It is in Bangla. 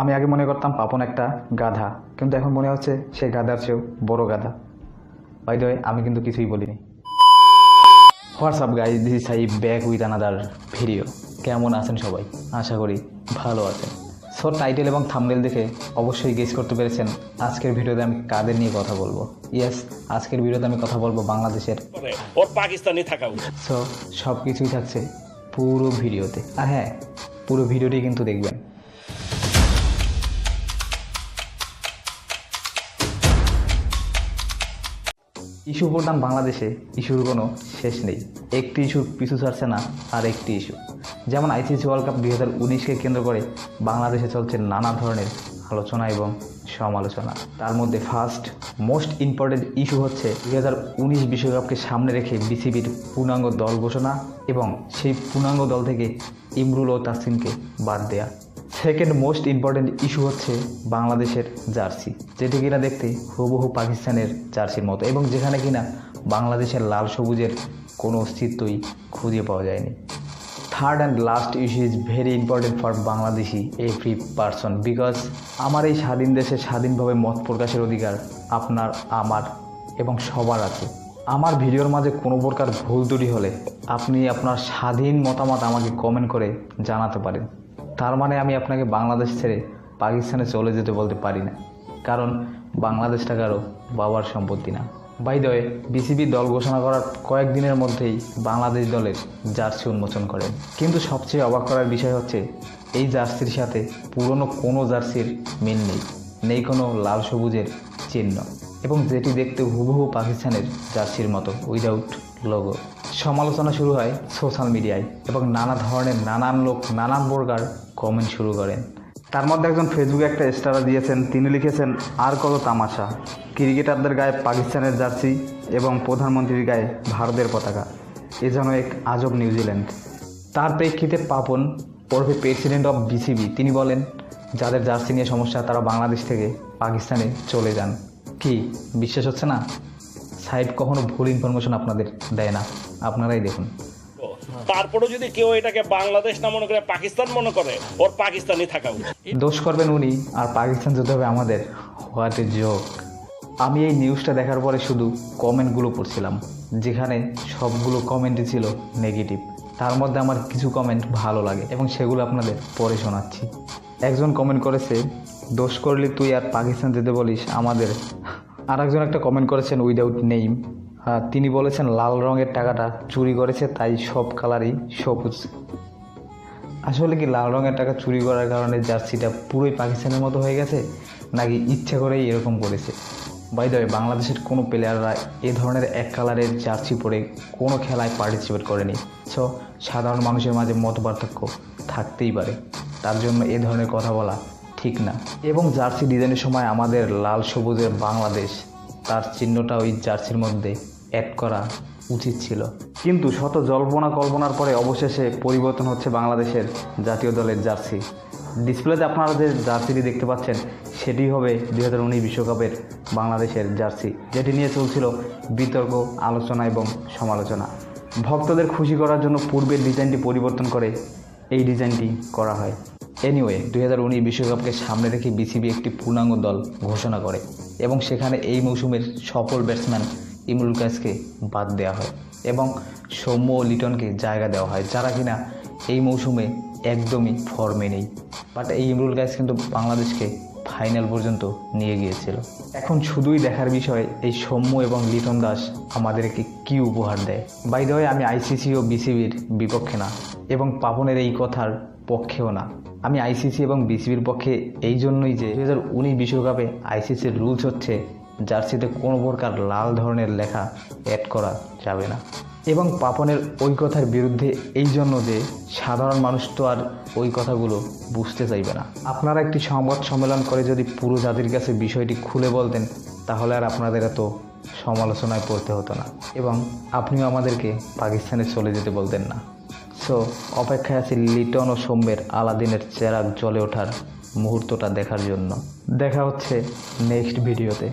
আমি আগে মনে করতাম পাপন একটা গাধা কিন্তু এখন মনে হচ্ছে সে গাধার চেয়েও বড় গাধা। বাই দ্য আমি কিন্তু কিছুই বলিনি। What's up guys this side back with another video কেমন আছেন সবাই? আশা করি ভালো আছেন। সো টাইটেল এবং থামনেল দেখে অবশ্যই গেস করতে পেরেছেন আজকের ভিডিওতে আমি কাদের নিয়ে কথা বলব। ইয়েস আজকের ভিডিওতে আমি কথা বলব বাংলাদেশের। ওর পাকিস্তানি থাকা সো সব কিছুই থাকছে পুরো ভিডিওতে। আর হ্যাঁ পুরো ভিডিওটি কিন্তু দেখবেন। ইস্যু প্রধান বাংলাদেশে ইস্যুর কোনো শেষ নেই। একটি ইস্যু পিছু ছাড়ছে না, আর একটি ইস্যু। যেমন আইসিসি ওয়ার্ল্ড কাপ দুই হাজার উনিশকে কেন্দ্র করে বাংলাদেশে চলছে নানা ধরনের আলোচনা এবং সমালোচনা। তার মধ্যে ফার্স্ট মোস্ট ইম্পর্টেন্ট ইস্যু হচ্ছে দুই হাজার উনিশ বিশ্বকাপকে সামনে রেখে বিসিবির পূর্ণাঙ্গ দল ঘোষণা এবং সেই পূর্ণাঙ্গ দল থেকে ইমরুল ও তাসিমকে বাদ দেয়া। সেকেন্ড মোস্ট ইম্পর্টেন্ট ইস্যু হচ্ছে বাংলাদেশের জার্সি, যেটি কিনা দেখতে হুবহু পাকিস্তানের জার্সির মতো এবং যেখানে কিনা বাংলাদেশের লাল সবুজের কোনো অস্তিত্বই খুঁজে পাওয়া যায়নি। Third and last issue is very important for Bangladeshi every person because আমার এই স্বাধীন দেশে স্বাধীনভাবে মত প্রকাশের অধিকার আপনার, আমার এবং সবার আছে। আমার ভিডিওর মাঝে কোনো প্রকার ভুল ত্রুটি হলে আপনি আপনার স্বাধীন মতামত আমাকে কমেন্ট করে জানাতে পারেন। তার মানে আমি আপনাকে বাংলাদেশ ছেড়ে পাকিস্তানে চলে যেতে বলতে পারি না। কারণ বাংলাদেশটা কারও বাবার সম্পত্তি না। বাই দয়ে বিসিবি দল ঘোষণা করার কয়েকদিনের মধ্যেই বাংলাদেশ দলের জার্সি উন্মোচন করেন কিন্তু সবচেয়ে অবাক করার বিষয় হচ্ছে, এই জার্সির সাথে পুরনো কোনো জার্সির মিল নেই। নেই কোনো লাল সবুজের চিহ্ন এবং যেটি দেখতে হুবহু পাকিস্তানের জার্সির মতো উইদাউট লোগো সমালোচনা শুরু হয় সোশ্যাল মিডিয়ায় এবং নানা ধরনের নানান লোক, নানান প্রকার কমেন্ট শুরু করেন। তার মধ্যে একজন ফেসবুকে একটা স্টারা দিয়েছেন, তিনি লিখেছেন, আর কত তামাশা। ক্রিকেটারদের গায়ে পাকিস্তানের জার্সি এবং প্রধানমন্ত্রীর গায়ে ভারতের পতাকা। এ যেন এক আজব নিউজিল্যান্ড। তার প্রেক্ষিতে পাপন ওরফে প্রেসিডেন্ট অফ বিসিবি তিনি বলেন যাদের জার্সি নিয়ে সমস্যা তারা বাংলাদেশ থেকে পাকিস্তানে চলে যান। কি বিশ্বাস হচ্ছে না? সাইট কখনো ভুল ইনফরমেশন আপনাদের দেয় না। আপনারাই দেখুন। তারপরে যদি কেউ এটাকে বাংলাদেশ না মনে করে পাকিস্তান মনে করে ওর পাকিস্তানি থাকা উচিত। দোষ করবেন উনি আর পাকিস্তান যেতে হবে আমাদের। What a joke. আমি এই নিউজটা দেখার পরে শুধু কমেন্টগুলো পড়ছিলাম যেখানে সবগুলো কমেন্টই ছিল নেগেটিভ তার মধ্যে আমার কিছু কমেন্ট ভালো লাগে এবং সেগুলো আপনাদের পরে শোনাচ্ছি। একজন কমেন্ট করেছে, দোষ করলে তুই আর পাকিস্তান যেতে বলিস, আমাদের। আর একজন একটা কমেন্ট করেছেন উইদাউট নেইম তিনি বলেছেন, লাল রঙের টাকাটা চুরি করেছে, তাই সব কালারই সবুজ। আসলে কি লাল রঙের টাকা চুরি করার কারণে জার্সিটা পুরোই পাকিস্তানের মতো হয়ে গেছে, নাকি ইচ্ছে করেই এরকম করেছে? বাই দ্য বাংলাদেশের কোনো প্লেয়াররা এ ধরনের এক কালারের জার্সি পরে কোনো খেলায় পার্টিসিপেট করেনি। সো সাধারণ মানুষের মাঝে মত পার্থক্য থাকতেই পারে। তার জন্য এ ধরনের কথা বলা ঠিক না। এবং জার্সি ডিজাইনের সময় আমাদের লাল সবুজের বাংলাদেশ, তার চিহ্নটা ওই জার্সির মধ্যে অ্যাড করা উচিত ছিল। কিন্তু শত জল্পনা কল্পনার পরে অবশেষে পরিবর্তন হচ্ছে বাংলাদেশের জাতীয় দলের জার্সি। ডিসপ্লেতে আপনারা যে জার্সিটি দেখতে পাচ্ছেন, সেটি হবে দুই হাজার উনিশ বিশ্বকাপের বাংলাদেশের জার্সি, যেটি নিয়ে চলছিল বিতর্ক, আলোচনা এবং সমালোচনা। ভক্তদের খুশি করার জন্য পূর্বের ডিজাইনটি পরিবর্তন করে এই ডিজাইনটি করা হয়। এনিওয়ে দুই হাজার উনিশ বিশ্বকাপকে সামনে রেখে বিসিবি একটি পূর্ণাঙ্গ দল ঘোষণা করে এবং সেখানে এই মৌসুমের সফল ব্যাটসম্যান ইমরুল কাসকে বাদ দেওয়া হয় এবং সৌম্য ও লিটনকে জায়গা দেওয়া হয়, যারা কিনা এই মৌসুমে একদমই ফর্মে নেই। বাট এই ইমরুল গাইস কিন্তু বাংলাদেশকে ফাইনাল পর্যন্ত নিয়ে গিয়েছিল। এখন শুধুই দেখার বিষয় এই সৌম্য এবং লিটন দাস আমাদেরকে কি উপহার দেয়। বাই দয় আমি আইসিসি ও বিসিবির বিপক্ষে না এবং পাপনের এই কথার পক্ষেও না। আমি আইসিসি এবং বিসিবির পক্ষে এই জন্যই যে দু হাজার উনিশ বিশ্বকাপে আইসিসির রুলস হচ্ছে জার্সিতে কোনো প্রকার লাল ধরনের লেখা অ্যাড করা যাবে না। এবং পাপনের ওই কথার বিরুদ্ধে এই জন্য যে সাধারণ মানুষ তো আর ওই কথাগুলো বুঝতে চাইবে না। আপনারা একটি সংবাদ সম্মেলন করে যদি পুরো জাতির কাছে বিষয়টি খুলে বলতেন, তাহলে আর আপনাদের এত সমালোচনায় পড়তে হতো না। এবং আপনিও আমাদেরকে পাকিস্তানে চলে যেতে বলতেন না। সো অপেক্ষায় আছি লিটন ও সৌম্যের আলাদিনের চেরাগ জ্বলে ওঠার মুহূর্তটা দেখার জন্য। দেখা হচ্ছে নেক্সট ভিডিওতে